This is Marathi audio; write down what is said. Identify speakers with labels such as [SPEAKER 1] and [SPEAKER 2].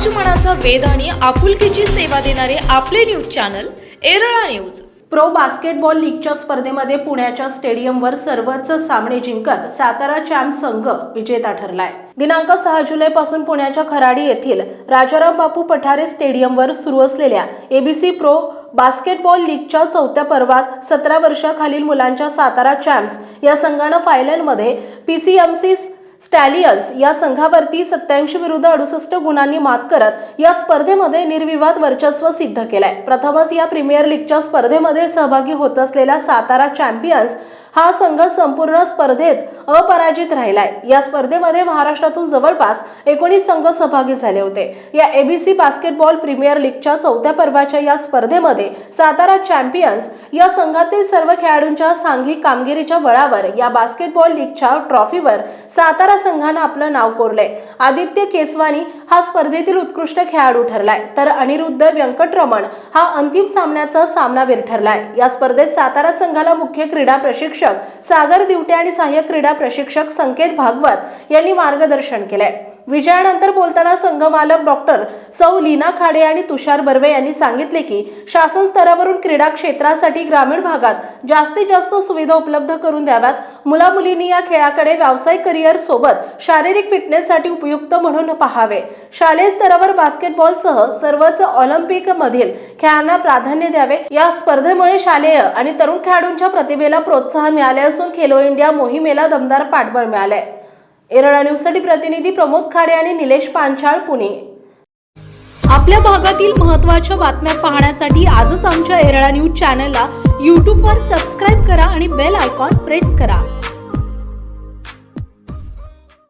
[SPEAKER 1] समाज मनाचा वेध आणि आपुलकीची सेवा देणारे आपले news channel Erala news.
[SPEAKER 2] Pro basketball लीगच्या स्पर्धेमध्ये पुण्याच्या स्टेडियमवर सर्वच सामने जिंकत सातारा चॅम्प संघ विजेता ठरलाय. दिनांक सहा जुलै पासून पुण्याच्या खराडी येथील राजाराम बापू पठारे स्टेडियमवर सुरू असलेल्या एबीसी प्रो बास्केटबॉल लीगच्या चौथ्या पर्वात सतरा वर्षाखालील मुलांच्या सातारा चॅम्प्स या संघानं फायनलमध्ये पीसीएमसी स्टॅलियन्स या संघावरती सत्याऐंशी विरुद्ध अडुसष्ट गुणांनी मात करत या स्पर्धेमध्ये निर्विवाद वर्चस्व सिद्ध केलंय. प्रथमच या प्रीमियर लीगच्या स्पर्धेमध्ये सहभागी होत असलेला सातारा चॅम्पियन्स हा संघ संपूर्ण स्पर्धेत अपराजित राहिलाय. या स्पर्धेमध्ये महाराष्ट्रातून जवळपास एकोणीस संघ सहभागी झाले होते. या एबीसी बास्केटबॉल प्रीमियर लीगच्या चौथ्या पर्वाच्या या स्पर्धेमध्ये सातारा चॅम्पियन्स या संघातील सर्व खेळाडूंच्या सांघिक कामगिरीच्या बळावर या बास्केटबॉल लीगच्या ट्रॉफीवर सातारा संघानं आपलं नाव कोरलंय. आदित्य केसवानी हा स्पर्धेतील उत्कृष्ट खेळाडू ठरलाय. तर अनिरुद्ध व्यंकटरमण हा अंतिम सामन्याचा सामनावीर ठरलाय. या स्पर्धेत सातारा संघाला मुख्य क्रीडा प्रशिक्षक सागर दिवटे आणि सहाय्यक क्रीडा प्रशिक्षक संकेत भागवत यांनी मार्गदर्शन केलंय. विजयानंतर बोलताना संघमालक डॉक्टर सौ लीना खाडे आणि तुषार बर्वे यांनी सांगितले की शासन स्तरावरून क्रीडा क्षेत्रासाठी ग्रामीण भागात जास्तीत जास्त सुविधा उपलब्ध करून द्याव्यात. मुलामुलींनी या खेळाकडे व्यावसायिक करिअर सोबत शारीरिक फिटनेससाठी उपयुक्त म्हणून पाहावे. शालेय स्तरावर बास्केटबॉलसह सर्वच ऑलिम्पिक मधील खेळांना प्राधान्य द्यावे. या स्पर्धेमुळे शालेय आणि तरुण खेळाडूंच्या प्रतिभेला प्रोत्साहन मिळाले असून खेलो इंडिया मोहिमेला दमदार पाठबळ मिळाले एरळा न्यूजसाठी प्रतिनिधी प्रमोद खाडे आणि निलेश पांचाळ पुणे. आपल्या भागातील महत्त्वाच्या बातम्या पाहण्यासाठी आजच आमच्या एरळा न्यूज चॅनलला यूट्यूबवर सबस्क्राईब करा आणि बेल आयकॉन प्रेस करा.